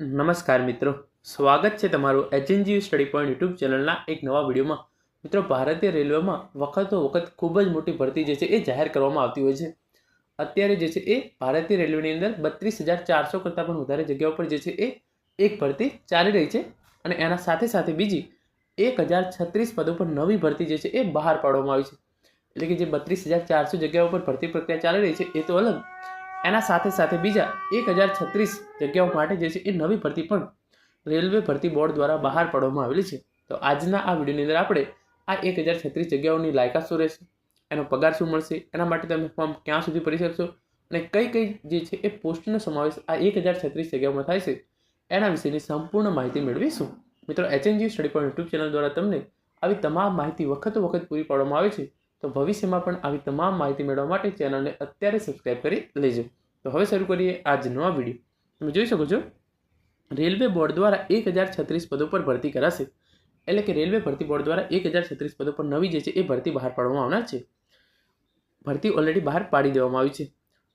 નમસ્કાર મિત્રો. સ્વાગત છે તમારું એચએનજી સ્ટડી પોઈન્ટ યુટ્યુબ ચેનલના એક નવા વિડીયોમાં. મિત્રો, ભારતીય રેલવેમાં વખતો વખત ખૂબ જ મોટી ભરતી જે છે એ જાહેર કરવામાં આવતી હોય છે. અત્યારે જે છે એ ભારતીય રેલવેની અંદર બત્રીસ હજાર ચારસો કરતાં પણ વધારે જગ્યાઓ પર જે છે એ એક ભરતી ચાલી રહી છે અને એના સાથે સાથે બીજી એક હજાર છત્રીસ પદો પર નવી ભરતી જે છે એ બહાર પાડવામાં આવી છે. એટલે કે જે બત્રીસ હજાર ચારસો જગ્યાઓ પર ભરતી પ્રક્રિયા ચાલી રહી છે એ તો અલગ. એના સાથે સાથે બીજા એક હજાર છત્રીસ જગ્યાઓ માટે જે છે એ નવી ભરતી પણ રેલવે ભરતી બોર્ડ દ્વારા બહાર પાડવામાં આવેલી છે. તો આજના આ વિડીયોની અંદર આપણે આ એક હજાર છત્રીસ જગ્યાઓની લાયકાત શું રહેશે, એનો પગાર શું મળશે, એના માટે તમે ફોર્મ ક્યાં સુધી ભરી શકશો અને કઈ કઈ જે છે એ પોસ્ટનો સમાવેશ આ એક હજાર છત્રીસ જગ્યાઓમાં થાય છે, એના વિશેની સંપૂર્ણ માહિતી મેળવીશું. મિત્રો HNG study point YouTube channel દ્વારા તમને આવી તમામ માહિતી વખત વખત પૂરી પાડવામાં આવે છે. તો ભવિષ્યમાં પણ આવી તમામ માહિતી મેળવવા માટે ચેનલને અત્યારે સબસ્ક્રાઈબ કરી લેજો. તો હવે શરૂ કરીએ આજનો આ વીડિયો તમે જોઈ શકો છો, રેલવે બોર્ડ દ્વારા એક હજાર છત્રીસ પદો પર ભરતી કરાશે. એટલે કે રેલવે ભરતી બોર્ડ દ્વારા એક હજાર છત્રીસ પદો પર નવી જે છે એ ભરતી બહાર પાડવામાં આવનાર છે. ભરતી ઓલરેડી બહાર પાડી દેવામાં આવી છે.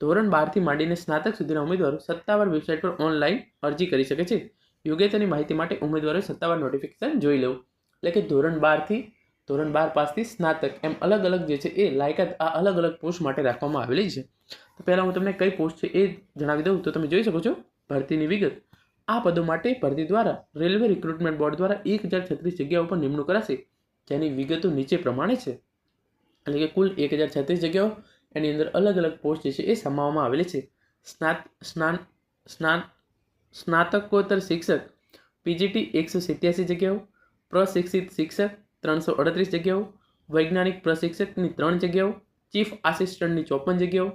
ધોરણ બારથી માંડીને સ્નાતક સુધીના ઉમેદવારો સત્તાવાર વેબસાઇટ પર ઓનલાઈન અરજી કરી શકે છે. યોગ્યતાની માહિતી માટે ઉમેદવારોએ સત્તાવાર નોટિફિકેશન જોઈ લેવું. એટલે કે ધોરણ બારથી ધોરણ બાર પાસથી સ્નાતક. એમ અલગ અલગ જે છે એ લાયકાત આ અલગ અલગ પોસ્ટ માટે રાખવામાં આવેલી છે. તો પહેલાં હું તમને કઈ પોસ્ટ છે એ જણાવી દઉં, તો તમે જોઈ શકો છો. ભરતીની વિગત. આ પદો માટે ભરતી દ્વારા રેલવે રિક્રુટમેન્ટ બોર્ડ દ્વારા એક હજાર છત્રીસ જગ્યાઓ પર નિમણૂક કરાશે. જેની વિગતો નીચે પ્રમાણે છે. એટલે કે કુલ એક હજાર છત્રીસ જગ્યાઓ. એની અંદર અલગ અલગ પોસ્ટ જે છે એ સમાવવામાં આવેલી છે. સ્નાત, સ્નાન સ્નાન, સ્નાતકોત્તર શિક્ષક. પીજીટી એકસો સિત્યાસી જગ્યાઓ. પ્રશિક્ષિત શિક્ષક. ત્રણસો અડત્રીસ જગ્યાઓ, વૈજ્ઞાનિક પ્રશિક્ષકની ત્રણ જગ્યાઓ, ચીફ આસિસ્ટન્ટની ચોપન જગ્યાઓ,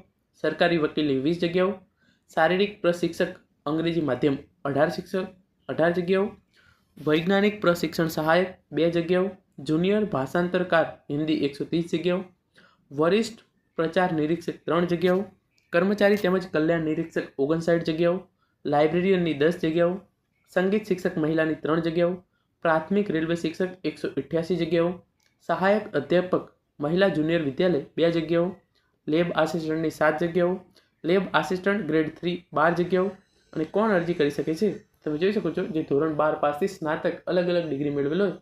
સરકારી વકીલની વીસ જગ્યાઓ, શારીરિક પ્રશિક્ષક અંગ્રેજી માધ્યમ અઢાર શિક્ષક, અઢાર જગ્યાઓ, વૈજ્ઞાનિક પ્રશિક્ષણ સહાયક બે જગ્યાઓ, જુનિયર ભાષાંતરકાર હિન્દી એકસો ત્રીસ જગ્યાઓ, વરિષ્ઠ પ્રચાર નિરીક્ષક ત્રણ જગ્યાઓ, કર્મચારી તેમજ કલ્યાણ નિરીક્ષક ઓગણસાઠ જગ્યાઓ, લાઇબ્રેરિયનની દસ જગ્યાઓ, સંગીત શિક્ષક મહિલાની ત્રણ જગ્યાઓ પ્રાથમિક રેલવે શિક્ષક એકસો અઠ્યાસી જગ્યાઓ, સહાયક અધ્યાપક મહિલા જુનિયર વિદ્યાલય બે જગ્યાઓ, લેબ આસિસ્ટન્ટની સાત જગ્યાઓ, લેબ આસિસ્ટન્ટ ગ્રેડ થ્રી બાર જગ્યાઓ અને કોણ અરજી કરી શકે છે? તમે જોઈ શકો છો જે ધોરણ બાર પાસથી સ્નાતક અલગ અલગ ડિગ્રી મેળવેલો હોય,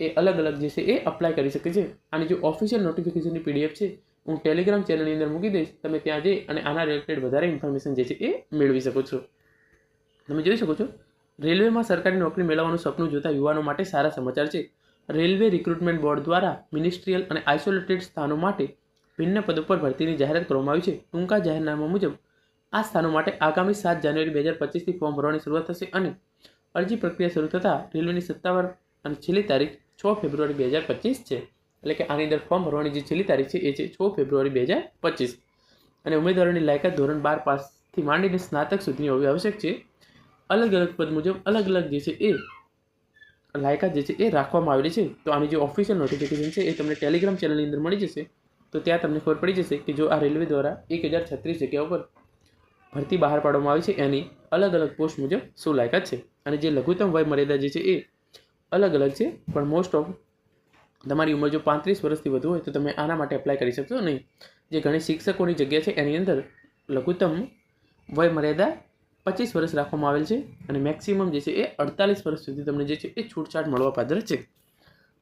એ અલગ અલગ જે છે એ અપ્લાય કરી શકે છે. આની જો ઓફિશિયલ નોટિફિકેશનની પીડીએફ છે, હું ટેલિગ્રામ ચેનલની અંદર મૂકી દઈશ, તમે ત્યાં જઈ અને આના રિલેટેડ વધારે ઇન્ફોર્મેશન જે છે એ મેળવી શકો છો. તમે જોઈ શકો છો રેલવેમાં સરકારી નોકરી મેળવવાનું સપનું જોતા યુવાનો માટે સારા સમાચાર છે. રેલવે રિક્રુટમેન્ટ બોર્ડ દ્વારા મિનિસ્ટ્રીયલ અને આઇસોલેટેડ સ્થાનો માટે ભિન્ન પદો પર ભરતીની જાહેરાત કરવામાં આવી છે. ટૂંકા જાહેરનામા મુજબ, આ સ્થાનો માટે આગામી સાત જાન્યુઆરી બે હજાર પચીસથી ફોર્મ ભરવાની શરૂઆત થશે અને અરજી પ્રક્રિયા શરૂ થતાં રેલવેની સત્તાવાર અને છેલ્લી તારીખ છ ફેબ્રુઆરી બે હજાર પચીસ છે. એટલે કે આની અંદર ફોર્મ ભરવાની જે છેલ્લી તારીખ છે એ છે છ ફેબ્રુઆરી બે હજાર પચીસ. અને ઉમેદવારોની લાયકાત ધોરણ બાર પાસથી માંડીને સ્નાતક સુધીની હોવી આવશ્યક છે. અલગ અલગ પદ મુજબ અલગ અલગ જે છે એ લાયકાત જે છે એ રાખવામાં આવેલી છે. તો આની જે ઓફિશિયલ નોટિફિકેશન છે એ તમને ટેલિગ્રામ ચેનલની અંદર મળી જશે. તો ત્યાં તમને ખબર પડી જશે કે જો આ રેલવે દ્વારા એક હજાર છત્રીસ જગ્યાઓ પર ભરતી બહાર પાડવામાં આવી છે, એની અલગ અલગ પોસ્ટ મુજબ શું લાયકાત છે? અને જે લઘુત્તમ વય મર્યાદા જે છે એ અલગ અલગ છે, પણ મોસ્ટ ઓફ તમારી ઉંમર જો પાંત્રીસ વર્ષથી વધુ હોય તો તમે આના માટે એપ્લાય કરી શકશો નહીં. જે ઘણી શિક્ષકોની જગ્યા છે, એની અંદર લઘુત્તમ વય મર્યાદા પચીસ વર્ષ રાખવામાં આવેલ છે અને મેક્સિમમ જે છે એ અડતાલીસ વર્ષ સુધી તમને જે છે એ છૂટછાટ મળવા પાત્ર છે.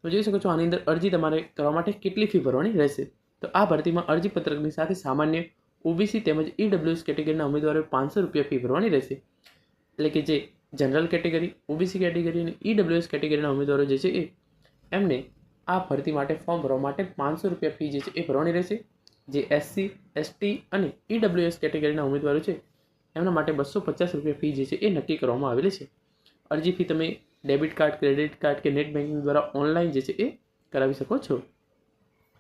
તો જોઈ શકો છો, આની અંદર અરજી તમારે કરવા માટે કેટલી ફી ભરવાની રહેશે. તો આ ભરતીમાં અરજીપત્રકની સાથે સામાન્ય ઓબીસી તેમજ ઈડબ્લ્યુએસ કેટેગરીના ઉમેદવારોએ પાંચસો રૂપિયા ફી ભરવાની રહેશે. એટલે કે જે જનરલ કેટેગરી ઓબીસી કેટેગરી અને ઈડબ્લ્યુએસ કેટેગરીના ઉમેદવારો જે છે એ, એમને આ ભરતી માટે ફોર્મ ભરવા માટે પાંચસો રૂપિયા ફી જે છે એ ભરવાની રહેશે. જે એસસી એસટી અને ઈડબ્લ્યુએસ કેટેગરીના ઉમેદવારો છે એમના માટે બસો પચાસ રૂપિયા ફી જે છે એ નક્કી કરવામાં આવેલી છે. અરજી ફી તમે ડેબિટ કાર્ડ, ક્રેડિટ કાર્ડ કે નેટ બેન્કિંગ દ્વારા ઓનલાઈન જે છે એ કરાવી શકો છો.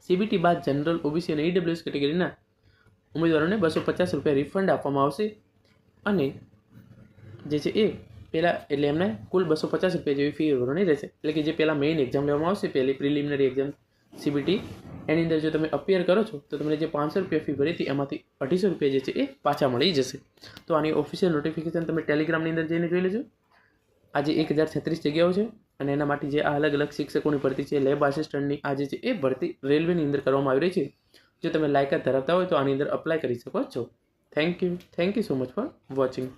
સીબીટી બાદ જનરલ ઓબીસી અને ઈડબ્લ્યુએસ કેટેગરીના ઉમેદવારોને બસો પચાસ રૂપિયા રિફંડ આપવામાં આવશે. અને જે છે એ પહેલાં એટલે એમને કુલ બસો પચાસ રૂપિયા જેવી ફી ભરવાની રહેશે. એટલે કે જે પહેલાં મેઇન એક્ઝામ લેવામાં આવશે, પહેલી પ્રિલિમિનરી એક્ઝામ સીબીટી એની અંદર જો તમે અપિયર કરો છો, તો તમને જે પાંચસો રૂપિયા ફી ભરી હતી, એમાંથી અઢીસો રૂપિયા જે છે એ પાછા મળી જશે. તો આની ઓફિશિયલ નોટિફિકેશન તમે ટેલિગ્રામની અંદર જઈને જોઈ લેજો. આજે એક હજાર છત્રીસ જગ્યાઓ છે અને એના માટે જે આ અલગ અલગ શિક્ષકોની ભરતી છે, લેબ આસિસ્ટન્ટની આજે છે એ ભરતી રેલવેની અંદર કરવામાં આવી રહી છે. જો તમે લાયકાત ધરાવતા હોય તો આની અંદર અપ્લાય કરી શકો છો. Thank you thank you so much for watching